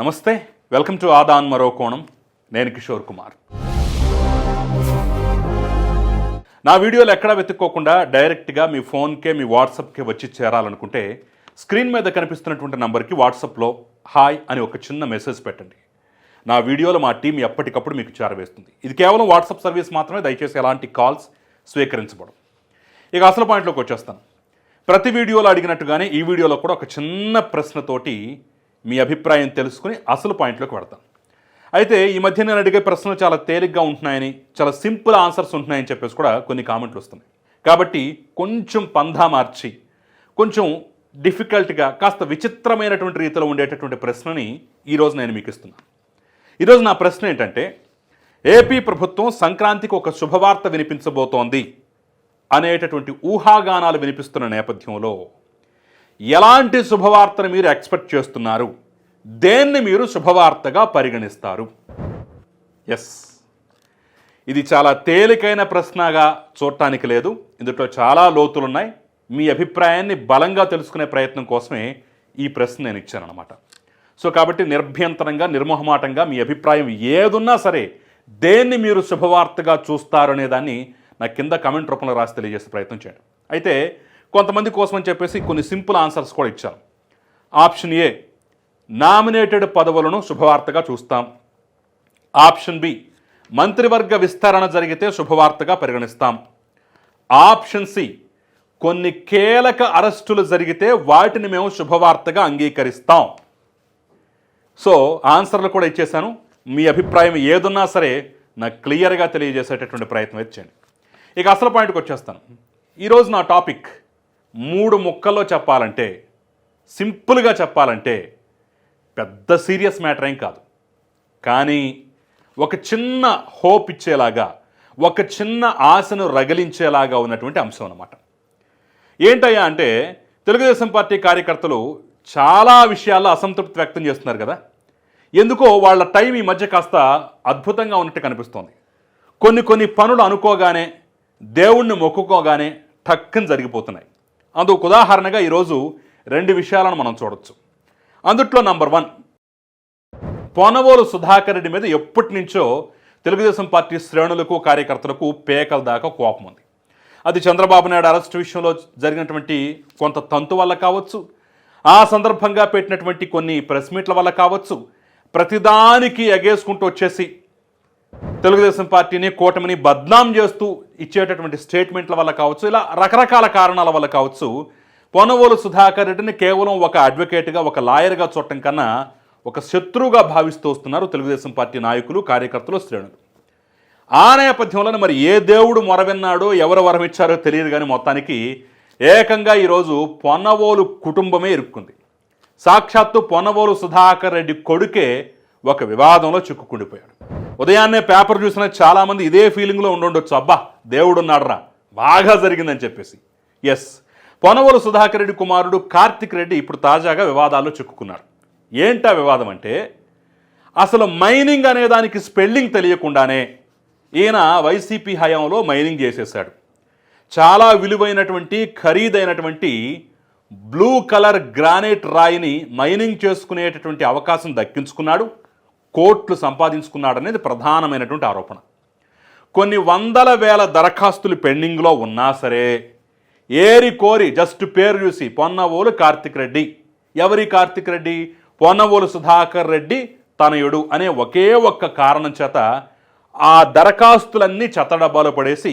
నమస్తే welcome to Aadan మరో కోణం. నేను కిషోర్ కుమార్. నా వీడియోలు ఎక్కడా వెతుక్కోకుండా డైరెక్ట్గా మీ ఫోన్కే మీ వాట్సాప్కే వచ్చి చేరాలనుకుంటే స్క్రీన్ మీద కనిపిస్తున్నటువంటి నంబర్కి వాట్సాప్లో హాయ్ అని ఒక చిన్న మెసేజ్ పెట్టండి. నా వీడియోలు మా టీం ఎప్పటికప్పుడు మీకు చేరవేస్తుంది. ఇది కేవలం వాట్సాప్ సర్వీస్ మాత్రమే దయచేసి ఎలాంటి కాల్స్ స్వీకరించబడం ఇక అసలు పాయింట్లోకి వచ్చేస్తాను. ప్రతి వీడియోలో అడిగినట్టుగానే ఈ వీడియోలో కూడా ఒక చిన్న ప్రశ్నతోటి మీ అభిప్రాయం తెలుసుకుని అసలు పాయింట్లోకి పెడతాను అయితే ఈ మధ్య నేను అడిగే ప్రశ్నలు చాలా తేలిగ్గా ఉంటున్నాయని చాలా సింపుల్ ఆన్సర్స్ ఉంటున్నాయని చెప్పేసి కూడా కొన్ని కామెంట్లు వస్తున్నాయి. కాబట్టి కొంచెం పంధా మార్చి కొంచెం డిఫికల్ట్గా కాస్త విచిత్రమైనటువంటి రీతిలో ఉండేటటువంటి ప్రశ్నని ఈరోజు నేను మీకు ఇస్తున్నాను. ఈరోజు నా ప్రశ్న ఏంటంటే ఏపీ ప్రభుత్వం సంక్రాంతికి ఒక శుభవార్త వినిపించబోతోంది అనేటటువంటి ఊహాగానాలు వినిపిస్తున్న నేపథ్యంలో ఎలాంటి శుభవార్తను మీరు ఎక్స్పెక్ట్ చేస్తున్నారు? దేన్ని మీరు శుభవార్తగా పరిగణిస్తారు? ఎస్ ఇది చాలా తేలికైన ప్రశ్నగా చూడటానికి లేదు. ఇందులో చాలా లోతులు ఉన్నాయి మీ అభిప్రాయాన్ని బలంగా తెలుసుకునే ప్రయత్నం కోసమే ఈ ప్రశ్న నేను ఇచ్చానన్నమాట. సో కాబట్టి నిర్భ్యంతరంగా నిర్మోహమాటంగా మీ అభిప్రాయం ఏదున్నా సరే దేన్ని మీరు శుభవార్తగా చూస్తారనే దాన్ని నా కింద కమెంట్ రూపంలో రాసి తెలియజేసే ప్రయత్నం చేయండి. అయితే కొంతమంది కోసం అని చెప్పేసి కొన్ని సింపుల్ ఆన్సర్స్ కూడా ఇచ్చారు. ఆప్షన్ ఏ నామినేటెడ్ పదవులను శుభవార్తగా చూస్తాం. ఆప్షన్ బి మంత్రివర్గ విస్తరణ జరిగితే శుభవార్తగా పరిగణిస్తాం. ఆప్షన్ సి కొన్ని కీలక అరెస్టులు జరిగితే వాటిని మేము శుభవార్తగా అంగీకరిస్తాం. సో ఆన్సర్లు కూడా ఇచ్చేశాను. మీ అభిప్రాయం ఏదున్నా సరే నాకు క్లియర్గా తెలియజేసేటటువంటి ప్రయత్నం అయితే చేయండి. ఇక అసలు పాయింట్కి వచ్చేస్తాను. ఈరోజు నా టాపిక్ మూడు ముక్కల్లో చెప్పాలంటే సింపుల్గా చెప్పాలంటే పెద్ద సీరియస్ మ్యాటర్ ఏం కాదు. కానీ ఒక చిన్న హోప్ ఇచ్చేలాగా ఒక చిన్న ఆశను రగిలించేలాగా ఉన్నటువంటి అంశం అన్నమాట. ఏంటయ్యా అంటే తెలుగుదేశం పార్టీ కార్యకర్తలు చాలా విషయాల్లో అసంతృప్తి వ్యక్తం చేస్తున్నారు కదా. ఎందుకో వాళ్ళ టైం ఈ మధ్య కాస్త అద్భుతంగా ఉన్నట్టు కనిపిస్తోంది. కొన్ని కొన్ని పనులు అనుకోగానే దేవుణ్ణి మొక్కుకోగానే టక్కని జరిగిపోతున్నాయి. అందుకు ఉదాహరణగా ఈరోజు రెండు విషయాలను మనం చూడొచ్చు. అందుట్లో నంబర్ వన్ పొనవోలు సుధాకర్ రెడ్డి మీద ఎప్పటి నుంచో తెలుగుదేశం పార్టీ శ్రేణులకు కార్యకర్తలకు పేకల దాకా కోపం ఉంది. అది చంద్రబాబు నాయుడు అరెస్ట్ విషయంలో జరిగినటువంటి కొంత తంతు వల్ల కావచ్చు ఆ సందర్భంగా పెట్టినటువంటి కొన్ని ప్రెస్ మీట్ల వల్ల కావచ్చు ప్రతిదానికి ఎగేసుకుంటూ వచ్చేసి తెలుగుదేశం పార్టీని కూటమిని బద్నాం చేస్తూ ఇచ్చేటటువంటి స్టేట్మెంట్ల వల్ల కావచ్చు ఇలా రకరకాల కారణాల వల్ల కావచ్చు పొనవోలు సుధాకర్ రెడ్డిని కేవలం ఒక అడ్వకేట్గా ఒక లాయర్గా చూడటం కన్నా ఒక శత్రువుగా భావిస్తూ వస్తున్నారు తెలుగుదేశం పార్టీ నాయకులు కార్యకర్తలు శ్రేణులు. ఆ నేపథ్యంలోనే మరి ఏ దేవుడు మొరవిన్నాడో ఎవరు వరం ఇచ్చారో తెలియదు కానీ మొత్తానికి ఏకంగా ఈరోజు పొన్నవోలు కుటుంబమే ఇరుక్కుంది. సాక్షాత్తు పొన్నవోలు సుధాకర్ రెడ్డి కొడుకే ఒక వివాదంలో చిక్కుకుండిపోయాడు. ఉదయాన్నే పేపర్ చూసిన చాలామంది ఇదే ఫీలింగ్లో ఉండుండొచ్చు. అబ్బా దేవుడు ఉన్నాడరా బాగా జరిగిందని చెప్పేసి. ఎస్ పొనవరు సుధాకర్ రెడ్డి కుమారుడు కార్తిక్ రెడ్డి ఇప్పుడు తాజాగా వివాదాల్లో చిక్కుకున్నారు ఏంటా వివాదం అంటే అసలు మైనింగ్ అనే దానికి స్పెల్లింగ్ తెలియకుండానే ఈయన వైసీపీ హయాంలో మైనింగ్ చేసేసాడు చాలా విలువైనటువంటి ఖరీదైనటువంటి బ్లూ కలర్ గ్రానైట్ రాయిని మైనింగ్ చేసుకునేటటువంటి అవకాశం దక్కించుకున్నాడు. కోట్లు సంపాదించుకున్నాడనేది ప్రధానమైనటువంటి ఆరోపణ. కొన్ని వందల వేల దరఖాస్తులు పెండింగ్లో ఉన్నా సరే ఏరి కోరి జస్ట్ పేరు చూసి పొన్నవోలు కార్తిక్ రెడ్డి. ఎవరి కార్తిక్ రెడ్డి? పొన్నవోలు సుధాకర్ రెడ్డి తనయుడు అనే ఒకే ఒక్క కారణం చేత ఆ దరఖాస్తులన్నీ చెత్తడబ్బాలో పడేసి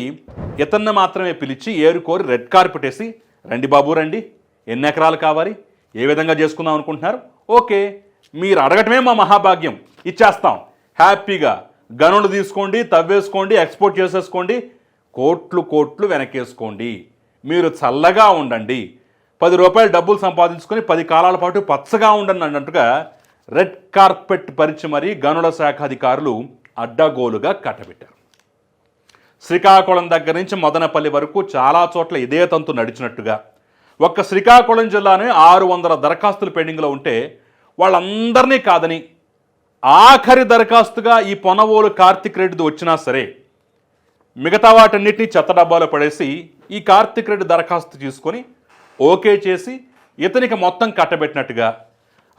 ఇతన్ని మాత్రమే పిలిచి ఏరుకోరి రెడ్ కార్పెట్ వేసి రండి బాబు రండి. ఎన్ని ఎకరాలు కావాలి? ఏ విధంగా చేసుకుందాం అనుకుంటున్నారు? ఓకే మీరు అడగటమే మా మహాభాగ్యం. ఇచ్చేస్తాం. హ్యాపీగా గనులు తీసుకోండి తవ్వేసుకోండి ఎక్స్పోర్ట్ చేసేసుకోండి. కోట్లు కోట్లు వెనకేసుకోండి. మీరు చల్లగా ఉండండి. పది రూపాయలు డబ్బులు సంపాదించుకొని పది కాలాల పాటు పచ్చగా ఉండండి అన్నట్టుగా రెడ్ కార్పెట్ పరిచి మరీ గనుల శాఖ అధికారులు అడ్డగోలుగా కట్టబెట్టారు. శ్రీకాకుళం దగ్గర నుంచి మదనపల్లి వరకు చాలా చోట్ల ఇదే తంతు నడిచినట్టుగా. ఒక్క శ్రీకాకుళం జిల్లానే ఆరు వందల దరఖాస్తులు పెండింగ్లో ఉంటే వాళ్ళందరినీ కాదని ఆఖరి దరఖాస్తుగా ఈ పొనవోలు కార్తిక్ రెడ్డిది వచ్చినా సరే మిగతా వాటన్నిటిని చెత్త డబ్బాలో పడేసి ఈ కార్తిక్ రెడ్డి దరఖాస్తు తీసుకొని ఓకే చేసి ఇతనికి మొత్తం కట్టబెట్టినట్టుగా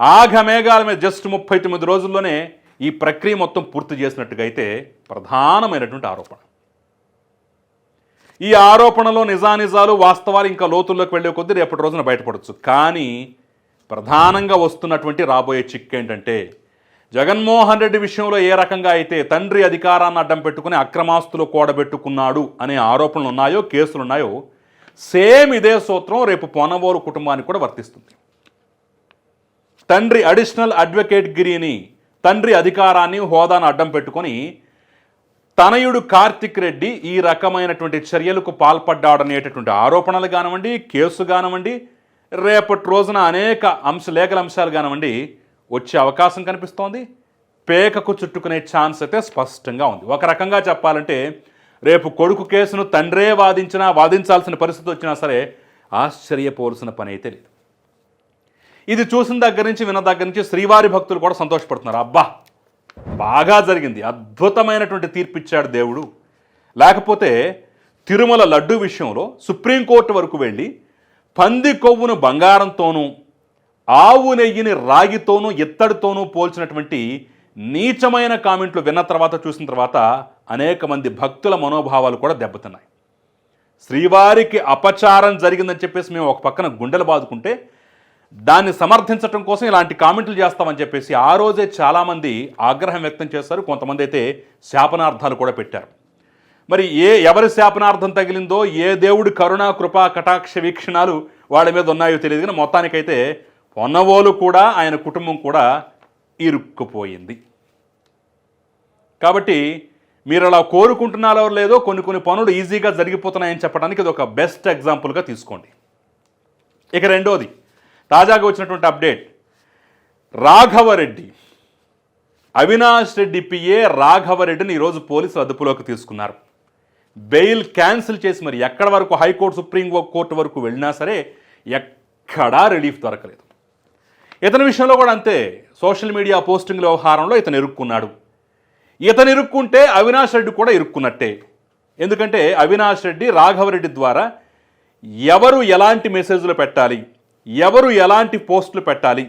ఆఘమేఘాల మీద జస్ట్ ముప్పై తొమ్మిది రోజుల్లోనే ఈ ప్రక్రియ మొత్తం పూర్తి చేసినట్టుగా అయితే ప్రధానమైనటువంటి ఆరోపణ. ఈ ఆరోపణలో నిజానిజాలు వాస్తవాలు ఇంకా లోతుల్లోకి వెళ్ళే కొద్దీ రేపటి రోజున బయటపడవచ్చు కానీ ప్రధానంగా వస్తున్నటువంటి రాబోయే చిక్ ఏంటంటే జగన్మోహన్ రెడ్డి విషయంలో ఏ రకంగా అయితే తండ్రి అధికారాన్ని అడ్డం పెట్టుకుని అక్రమాస్తులు కూడబెట్టుకున్నాడు అనే ఆరోపణలు ఉన్నాయో కేసులు ఉన్నాయో సేమ్ ఇదే సూత్రం రేపు పొనవోలు కుటుంబానికి కూడా వర్తిస్తుంది. తండ్రి అడిషనల్ అడ్వకేట్ గిరిని తండ్రి అధికారాన్ని హోదాను అడ్డం పెట్టుకొని తనయుడు కార్తిక్ రెడ్డి ఈ రకమైనటువంటి చర్యలకు పాల్పడ్డాడనేటటువంటి ఆరోపణలు కానివ్వండి కేసు కానివ్వండి రేపటి రోజున అనేక అంశ లేఖల అంశాలు కానివ్వండి వచ్చే అవకాశం కనిపిస్తోంది. పేకకు చుట్టుకునే ఛాన్స్ అయితే స్పష్టంగా ఉంది. ఒక రకంగా చెప్పాలంటే రేపు కొడుకు కేసును తండ్రే వాదించినా వాదించాల్సిన పరిస్థితి వచ్చినా సరే ఆశ్చర్యపోవలసిన పని అయితే లేదు. ఇది చూసిన దగ్గర నుంచి విన్న దగ్గర నుంచి శ్రీవారి భక్తులు కూడా సంతోషపడుతున్నారు. అబ్బా బాగా జరిగింది. అద్భుతమైనటువంటి తీర్పిచ్చాడు దేవుడు. లేకపోతే తిరుమల లడ్డు విషయంలో సుప్రీంకోర్టు వరకు వెళ్ళి పంది కొవ్వును బంగారంతోనూ ఆవు నెయ్యిని రాగితోనూ ఇత్తడితోనూ పోల్చినటువంటి నీచమైన కామెంట్లు విన్న తర్వాత చూసిన తర్వాత అనేక మంది భక్తుల మనోభావాలు కూడా దెబ్బతిన్నాయి. శ్రీవారికి అపచారం జరిగిందని చెప్పేసి మేము ఒక పక్కన గుండెలు బాదుకుంటే దాన్ని సమర్థించడం కోసం ఇలాంటి కామెంట్లు చేస్తామని చెప్పేసి ఆ రోజే చాలామంది ఆగ్రహం వ్యక్తం చేస్తారు కొంతమంది అయితే శాపనార్థాలు కూడా పెట్టారు. మరి ఏ ఎవరి శాపనార్థం తగిలిందో ఏ దేవుడి కరుణ కృపా కటాక్ష వీక్షణాలు వాళ్ళ మీద ఉన్నాయో తెలియదు కానీ మొత్తానికైతే పొన్నవోలు కూడా ఆయన కుటుంబం కూడా ఇరుక్కుపోయింది. కాబట్టి మీరు అలా కోరుకుంటున్నారో లేదో కొన్ని కొన్ని పనులు ఈజీగా జరిగిపోతున్నాయని చెప్పడానికి ఇది ఒక బెస్ట్ ఎగ్జాంపుల్గా తీసుకోండి. ఇక రెండోది తాజాగా వచ్చినటువంటి అప్డేట్. రాఘవరెడ్డి అవినాష్ రెడ్డి పిఏ రాఘవరెడ్డిని ఈరోజు పోలీసులు అదుపులోకి తీసుకున్నారు. బెయిల్ క్యాన్సిల్ చేసి మరి ఎక్కడ వరకు హైకోర్టు సుప్రీం కోర్టు వరకు వెళ్ళినా సరే ఎక్కడా రిలీఫ్ దొరకలేదు. ఇతని విషయంలో కూడా అంతే. సోషల్ మీడియా పోస్టింగ్ల వ్యవహారంలో ఇతను ఇరుక్కున్నాడు. ఇతను ఇరుక్కుంటే అవినాష్ రెడ్డి కూడా ఇరుక్కున్నట్టే. ఎందుకంటే అవినాష్ రెడ్డి రాఘవరెడ్డి ద్వారా ఎవరు ఎలాంటి మెసేజ్లు పెట్టాలి ఎవరు ఎలాంటి పోస్టులు పెట్టాలి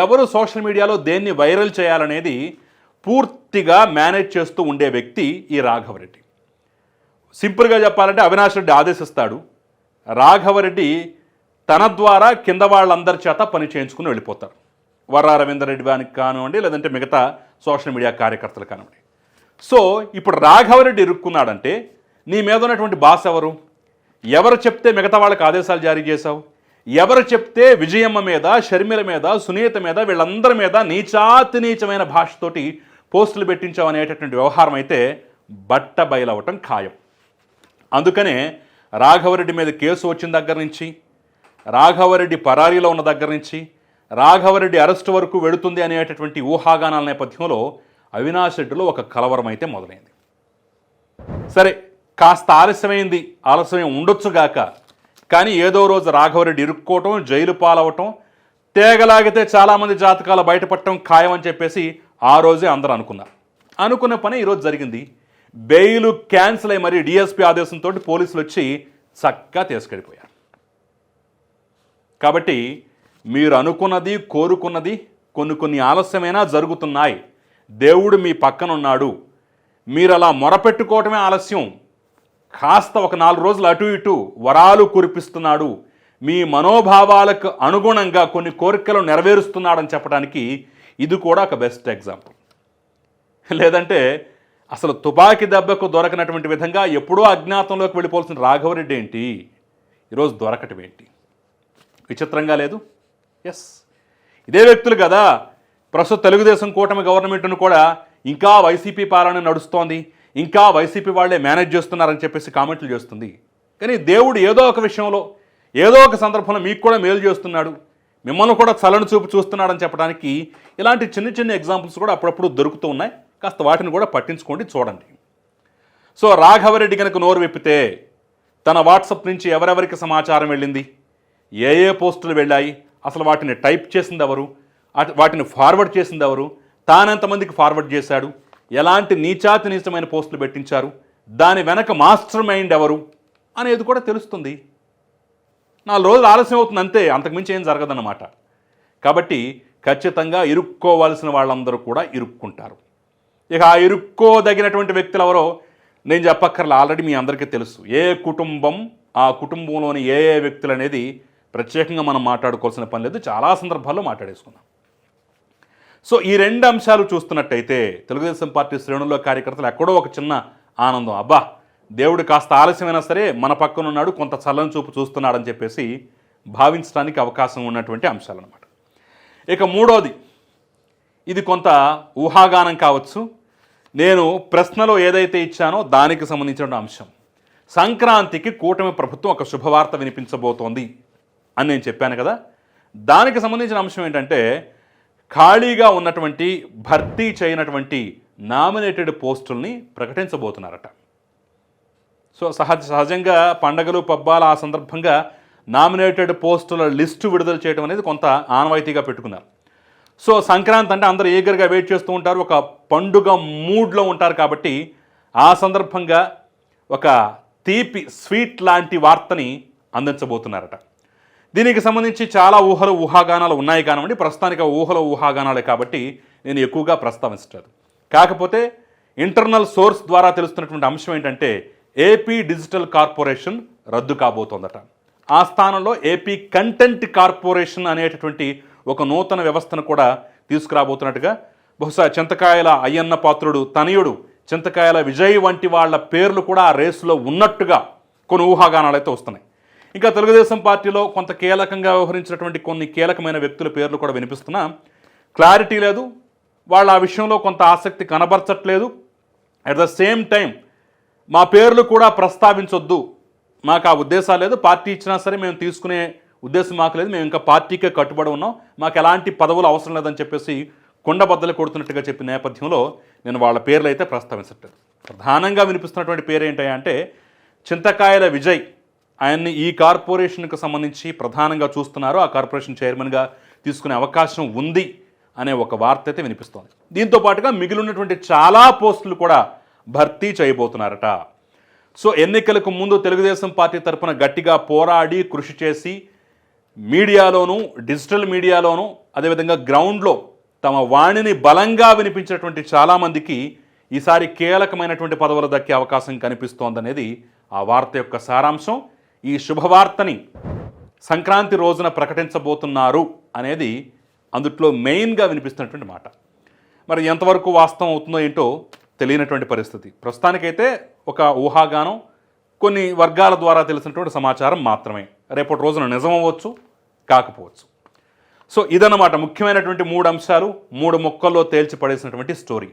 ఎవరు సోషల్ మీడియాలో దేన్ని వైరల్ చేయాలనేది పూర్తిగా మేనేజ్ చేస్తూ ఉండే వ్యక్తి ఈ రాఘవరెడ్డి సింపుల్గా చెప్పాలంటే అవినాష్ రెడ్డి ఆదేశిస్తాడు. రాఘవరెడ్డి తన ద్వారా కింద వాళ్ళందరి చేత పని చేయించుకుని వెళ్ళిపోతారు. వర్రా రవీందర్ రెడ్డి కానివ్వండి లేదంటే మిగతా సోషల్ మీడియా కార్యకర్తలు కానివ్వండి. సో ఇప్పుడు రాఘవరెడ్డి ఇరుక్కున్నాడంటే నీ మీద ఉన్నటువంటి బాస్ ఎవరు? ఎవరు చెప్తే మిగతా వాళ్ళకి ఆదేశాలు జారీ చేశావు? ఎవరు చెప్తే విజయమ్మ మీద షర్మిల మీద సునీత మీద వీళ్ళందరి మీద నీచాతి నీచమైన భాషతోటి పోస్టులు పెట్టించావు అనేటటువంటి వ్యవహారం అయితే బట్ట బయలవటం ఖాయం. అందుకనే రాఘవరెడ్డి మీద కేసు వచ్చిన దగ్గర నుంచి రాఘవరెడ్డి పరారీలో ఉన్న దగ్గర నుంచి రాఘవరెడ్డి అరెస్టు వరకు వెడుతుంది అనేటటువంటి ఊహాగానాల నేపథ్యంలో అవినాష్ రెడ్డిలో ఒక కలవరం అయితే మొదలైంది. సరే కాస్త ఆలస్యమైంది. ఆలస్యం ఉండొచ్చుగాక కానీ ఏదో రోజు రాఘవరెడ్డి ఇరుక్కోవటం జైలు పాలవటం తేగలాగితే చాలామంది జాతకాలు బయటపడటం ఖాయం అని చెప్పేసి ఆ రోజే అందరూ అనుకున్నారు. అనుకున్న పని ఈరోజు జరిగింది. బెయిల్ క్యాన్సిల్ అయ్యి మరి డిఎస్పీ ఆదేశంతో పోలీసులు వచ్చి చక్కగా తీసుకెళ్ళిపోయారు. కాబట్టి మీరు అనుకున్నది కోరుకున్నది కొన్ని కొన్ని ఆలస్యమైనా జరుగుతున్నాయి. దేవుడు మీ పక్కన ఉన్నాడు మీరు అలా మొరపెట్టుకోవటమే ఆలస్యం. కాస్త ఒక నాలుగు రోజులు అటు ఇటు వరాలు కురిపిస్తున్నాడు. మీ మనోభావాలకు అనుగుణంగా కొన్ని కోరికలు నెరవేరుస్తున్నాడని చెప్పడానికి ఇది కూడా ఒక బెస్ట్ ఎగ్జాంపుల్ లేదంటే అసలు తుపాకీ దెబ్బకు దొరకనటువంటి విధంగా ఎప్పుడో అజ్ఞాతంలోకి వెళ్ళిపోవాల్సిన రాఘవరెడ్డి ఏంటి? ఈరోజు దొరకటం ఏంటి? విచిత్రంగా లేదు? ఎస్ ఇదే వ్యక్తులు కదా. ప్రస్తుత తెలుగుదేశం కూటమి గవర్నమెంట్ను కూడా ఇంకా వైసీపీ పాలన నడుస్తోంది. ఇంకా వైసీపీ వాళ్ళే మేనేజ్ చేస్తున్నారని చెప్పేసి కామెంట్లు చేస్తుంది. కానీ దేవుడు ఏదో ఒక విషయంలో ఏదో ఒక సందర్భంలో మీకు కూడా మేలు చేస్తున్నాడు. మిమ్మల్ని కూడా చలన చూపు చూస్తున్నాడని చెప్పడానికి ఇలాంటి చిన్న చిన్న ఎగ్జాంపుల్స్ కూడా అప్పుడప్పుడు దొరుకుతూ ఉన్నాయి. కాస్త వాటిని కూడా పట్టించుకోండి చూడండి. సో రాఘవరెడ్డి కనుక నోరు విప్పితే తన వాట్సప్ నుంచి ఎవరెవరికి సమాచారం వెళ్ళింది? ఏ ఏ పోస్టులు వెళ్ళాయి అసలు వాటిని టైప్ చేసింది ఎవరు అటు- వాటిని ఫార్వర్డ్ చేసింది ఎవరు తానెంతమందికి ఫార్వర్డ్ చేశాడు ఎలాంటి నీచాతి నీచమైన పోస్టులు పెట్టించారు దాని వెనక మాస్టర్ మైండ్ ఎవరు అనేది కూడా తెలుస్తుంది. నాలుగు రోజులు ఆలస్యం అవుతుంది అంతే అంతకుమించి ఏం జరగదన్నమాట. కాబట్టి ఖచ్చితంగా ఇరుక్కోవాల్సిన వాళ్ళందరూ కూడా ఇరుక్కుంటారు. ఇక ఆ ఇరుక్కోదగినటువంటి వ్యక్తులు ఎవరో నేను చెప్పక్కర్లా ఆల్రెడీ మీ అందరికీ తెలుసు. ఏ కుటుంబం ఆ కుటుంబంలోని ఏ ఏ వ్యక్తులు అనేది ప్రత్యేకంగా మనం మాట్లాడుకోవాల్సిన పని లేదు. చాలా సందర్భాల్లో మాట్లాడేసుకున్నాం సో ఈ రెండు అంశాలు చూస్తున్నట్టయితే తెలుగుదేశం పార్టీ శ్రేణుల్లో కార్యకర్తలు ఎక్కడో ఒక చిన్న ఆనందం. అబ్బా దేవుడు కాస్త ఆలస్యమైనా సరే మన పక్కన ఉన్నాడు కొంత చల్లని చూపు చూస్తున్నాడని చెప్పేసి భావించడానికి అవకాశం ఉన్నటువంటి అంశాలన్నమాట. ఇక మూడోది ఇది కొంత ఊహాగానం కావచ్చు. నేను ప్రశ్నలో ఏదైతే ఇచ్చానో దానికి సంబంధించిన అంశం. సంక్రాంతికి కూటమి ప్రభుత్వం ఒక శుభవార్త వినిపించబోతోంది. అని నేను చెప్పాను కదా. దానికి సంబంధించిన అంశం ఏంటంటే ఖాళీగా ఉన్నటువంటి భర్తీ చేయనటువంటి నామినేటెడ్ పోస్టుల్ని ప్రకటించబోతున్నారట. సో సహజ సహజంగా పండగలు పబ్బాలు ఆ సందర్భంగా నామినేటెడ్ పోస్టుల లిస్టు విడుదల చేయడం అనేది కొంత ఆనవాయితీగా పెట్టుకున్నారు. సో సంక్రాంతి అంటే అందరూ ఈగర్గా వెయిట్ చేస్తూ ఉంటారు. ఒక పండుగ మూడ్లో ఉంటారు కాబట్టి ఆ సందర్భంగా ఒక తీపి స్వీట్ లాంటి వార్తని అందించబోతున్నారట. దీనికి సంబంధించి చాలా ఊహలు ఊహాగానాలు ఉన్నాయి కానివ్వండి. ప్రస్తుతానికి ఊహల ఊహలు ఊహాగానాలే కాబట్టి నేను ఎక్కువగా ప్రస్తావించలేదు కాకపోతే ఇంటర్నల్ సోర్స్ ద్వారా తెలుస్తున్నటువంటి అంశం ఏంటంటే ఏపీ డిజిటల్ కార్పొరేషన్ రద్దు కాబోతోందట. ఆ స్థానంలో ఏపీ కంటెంట్ కార్పొరేషన్ అనేటటువంటి ఒక నూతన వ్యవస్థను కూడా తీసుకురాబోతున్నట్టుగా బహుశా చింతకాయల అయ్యన్న పాత్రుడు తనయుడు చింతకాయల విజయ్ వంటి వాళ్ళ పేర్లు కూడా ఆ రేసులో ఉన్నట్టుగా కొన్ని ఊహాగానాలు అయితే వస్తున్నాయి. ఇంకా తెలుగుదేశం పార్టీలో కొంత కీలకంగా వ్యవహరించినటువంటి కొన్ని కీలకమైన వ్యక్తుల పేర్లు కూడా వినిపిస్తున్నా. క్లారిటీ లేదు. వాళ్ళు ఆ విషయంలో కొంత ఆసక్తి కనబరచట్లేదు. అట్ ద సేమ్ టైం మా పేర్లు కూడా ప్రస్తావించొద్దు. మాకు ఆ ఉద్దేశాలు లేదు. పార్టీ ఇచ్చినా సరే మేము తీసుకునే ఉద్దేశం మాకు లేదు. మేము ఇంకా పార్టీకే కట్టుబడి ఉన్నాం. మాకు ఎలాంటి పదవులు అవసరం లేదని చెప్పేసి కుండబద్దలు కొడుతున్నట్టుగా చెప్పిన నేపథ్యంలో నేను వాళ్ళ పేర్లు అయితే ప్రస్తావించట్లేదు. ప్రధానంగా వినిపిస్తున్నటువంటి పేరు ఏంటంటే చింతకాయల విజయ్. ఆయన్ని ఈ కార్పొరేషన్కు సంబంధించి ప్రధానంగా చూస్తున్నారు. ఆ కార్పొరేషన్ చైర్మన్గా తీసుకునే అవకాశం ఉంది అనే ఒక వార్త అయితే వినిపిస్తోంది. దీంతో పాటుగా మిగిలినటువంటి చాలా పోస్టులు కూడా భర్తీ చేయబోతున్నారట. సో ఎన్నికలకు ముందు తెలుగుదేశం పార్టీ తరఫున గట్టిగా పోరాడి కృషి చేసి మీడియాలోనూ డిజిటల్ మీడియాలోనూ అదేవిధంగా గ్రౌండ్లో తమ వాణిని బలంగా వినిపించినటువంటి చాలామందికి ఈసారి కీలకమైనటువంటి పదవులు దక్కే అవకాశం కనిపిస్తోందనేది ఆ వార్త యొక్క సారాంశం. ఈ శుభవార్తని సంక్రాంతి రోజున ప్రకటించబోతున్నారు అనేది అందుట్లో మెయిన్గా వినిపిస్తున్నటువంటి మాట. మరి ఎంతవరకు వాస్తవం అవుతుందో ఏంటో తెలియనటువంటి పరిస్థితి. ప్రస్తుతానికైతే ఒక ఊహాగానం కొన్ని వర్గాల ద్వారా తెలిసినటువంటి సమాచారం మాత్రమే. రేపటి రోజున నిజం అవ్వచ్చు కాకపోవచ్చు. సో ఇదన్నమాట ముఖ్యమైనటువంటి మూడు అంశాలు మూడు మొక్కల్లో తేల్చి పడేసినటువంటి స్టోరీ.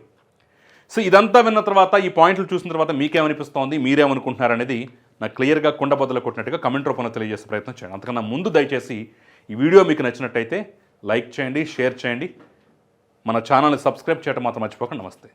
సో ఇదంతా విన్న తర్వాత ఈ పాయింట్లు చూసిన తర్వాత మీకేమనిపిస్తోంది మీరేమనుకుంటున్నారనేది నాకు క్లియర్గా కుండబద్దలు కొట్టినట్టుగా కమెంట్ రూపంలో తెలియజేసే ప్రయత్నం చేయండి. అంతకన్నా ముందు దయచేసి ఈ వీడియో మీకు నచ్చినట్టయితే లైక్ చేయండి షేర్ చేయండి. మన ఛానల్ని సబ్స్క్రైబ్ చేయడం మాత్రం మర్చిపోకండి. నమస్తే.